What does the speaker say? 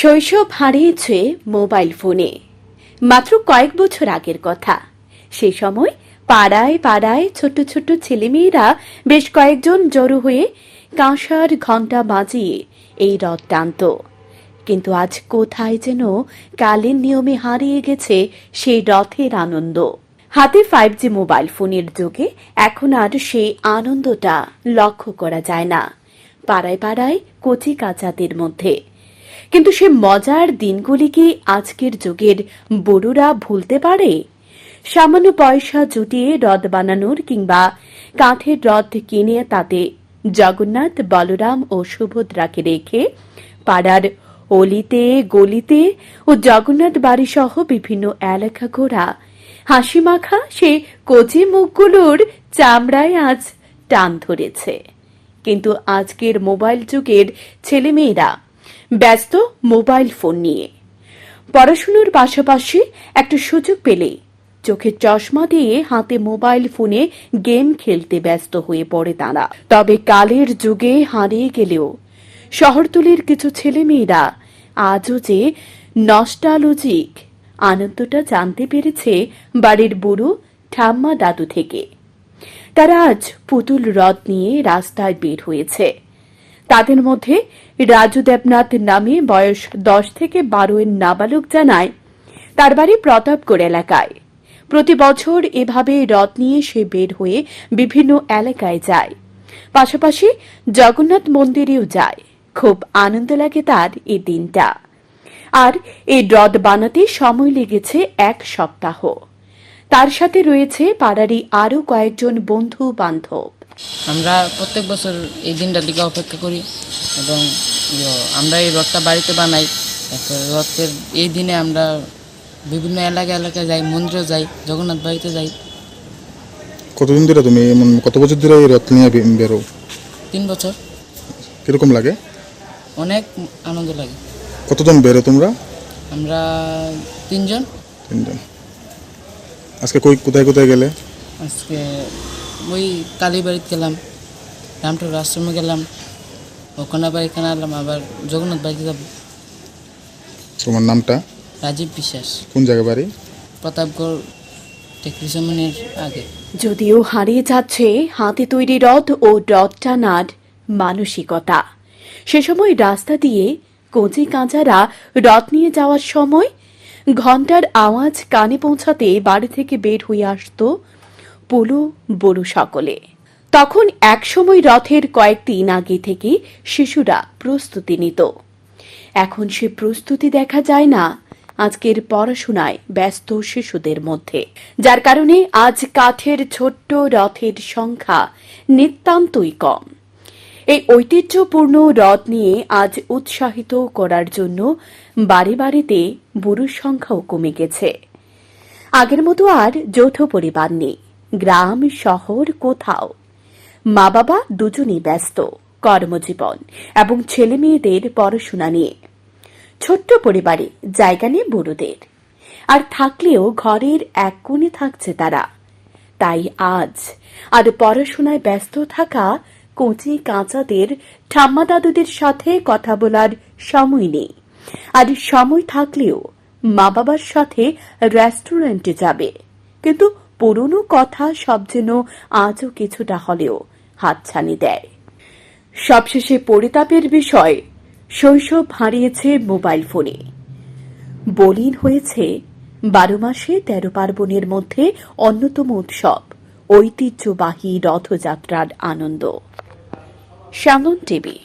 শৈশব হারিয়েছে মোবাইল ফোনে। মাত্র কয়েক বছর আগের কথা। সে সময় পাড়ায় পাড়ায় ছোট ছোট ছেলেমেয়েরা বেশ কয়েকজন জড়ো হয়ে কাঁসার ঘণ্টা বাজিয়ে এই রথ টানত। কিন্তু আজ কোথায় যেন কালের নিয়মে হারিয়ে গেছে সেই রথের আনন্দ। হাতে ফাইভ জি মোবাইল ফোনের যুগে এখন আর সেই আনন্দটা লক্ষ্য করা যায় না। পাড়ায় পাড়ায় কচি কাচাদের মধ্যে কিন্তু সে মজার দিনগুলি কি আজকের যুগের বড়রা ভুলতে পারে? সামান্য পয়সা জুটিয়ে রথ বানানোর কিংবা কাঠের রথ কিনে তাতে জগন্নাথ, বলরাম ও সুভদ্রাকে রেখে পাড়ার অলিতে, গলিতে ও জগন্নাথ বাড়ি সহ বিভিন্ন এলাকা ঘোরা। হাসি মাখা সে কচি মুখগুলোর চামড়ায় আজ টান ধরেছে। কিন্তু আজকের মোবাইল যুগের ছেলেমেয়েরা ব্যস্ত মোবাইল ফোন নিয়ে। পড়াশুনোর পাশাপাশি একটা সুযোগ পেলে চোখের চশমা দিয়ে হাতে মোবাইল ফোনে গেম খেলতে ব্যস্ত হয়ে পড়ে তারা। তবে কালের যুগে হারিয়ে গেলেও শহরতলির কিছু ছেলেমেয়েরা আজও যে নস্টালজিক আনন্দটা জানতে পেরেছে বাড়ির বুড়ো ঠাম্মা দাদু থেকে। তারা আজ পুতুল রথ নিয়ে রাস্তায় বের হয়েছে। তাদের মধ্যে রাজু দেবনাথ নামে বয়স দশ থেকে বারো এর নাবালক জানায়। তার বাড়ি প্রতাপগড় এলাকায়। প্রতি বছর এভাবে রথ নিয়ে সে বের হয়ে বিভিন্ন এলাকায় যায়। পাশাপাশি জগন্নাথ মন্দিরেও যায়। খুব আনন্দ লাগে তার এই দিনটা। আর এই রথ বানাতে সময় লেগেছে এক সপ্তাহ। তার সাথে রয়েছে পাড়ারই আরও কয়েকজন বন্ধু বান্ধব আমরা প্রত্যেক বছর এই দিনটার দিকে অপেক্ষা করি এবং আমরা এই রথটা বাড়িতে বানাই। রথের এই দিনে আমরা বিভিন্ন এলাকা এলাকায় যাই মন্দিরে যাই জগন্নাথ বাড়িতে যাই। কতদিন ধরে তুমি কত বছর ধরে এই রথ নিয়ে বেরো? তিন বছর। কীরকম লাগে? অনেক আনন্দ লাগে। কতজন বেরো তোমরা? আমরা তিনজন। তিনজন। আজকে কই কোথায় কোথায় গেলে? আজকে ওই কালীবাড়িতে গেলাম রামঠাকুর আশ্রমে গেলাম ওখানে বাড়ি এখানে আলাম আবার জগন্নাথ বাড়িতে যাব। তোমার নামটা? রাজীব বিশ্বাস। কোন জায়গা বাড়ি? প্রতাপগড় টেকরিসমনের আগে। যদিও হারিয়ে যাচ্ছে হাতে তৈরি রথ ও রথ টানার মানসিকতা। সে সময় রাস্তা দিয়ে কচি কাঁচারা রথ নিয়ে যাওয়ার সময় ঘণ্টার আওয়াজ কানে পৌঁছাতে বাড়ি থেকে বের হয়ে আসতো পুলু বড়ু সকলে। তখন একসময় রথের কয়েকদিন আগে থেকে শিশুরা প্রস্তুতি নিত। এখন সে প্রস্তুতি দেখা যায় না। আজকের পড়াশোনায় ব্যস্ত শিশুদের মধ্যে। যার কারণে আজ কাঠের ছোট্ট রথের সংখ্যা নিতান্তই কম। এই ঐতিহ্যপূর্ণ রথ নিয়ে আজ উৎসাহিত করার জন্য বাড়ি বাড়িতে বুড়োর সংখ্যাও কমে গেছে। আগের মতো আর যৌথ পরিবার নেই। গ্রাম, শহর কোথাও? মা বাবা দুজনেই ব্যস্ত, কর্মজীবন এবং ছেলে মেয়েদের পড়াশোনা নিয়ে। ছোট্ট পরিবারে জায়গা নেই বুড়োদের। আর থাকলেও ঘরের এক কোণে থাকছে তারা। তাই আজ আর পড়াশোনায় ব্যস্ত থাকা কচি কাঁচাদের, ঠাম্মা দাদুদের সাথে কথা বলার সময় নেই। আর সময় থাকলেও মা বাবার সাথে রেস্টুরেন্টে যাবে। কিন্তু পুরনো কথা সব যেন আজও কিছুটা হলেও হাতছানি দেয়। সবশেষে পরিতাপের বিষয়, শৈশব হারিয়েছে মোবাইল ফোনে। বলিন হয়েছে, বারো মাসে তেরো পার্বণের মধ্যে অন্যতম উৎসব, ঐতিহ্যবাহী রথযাত্রার আনন্দ। Salmon TV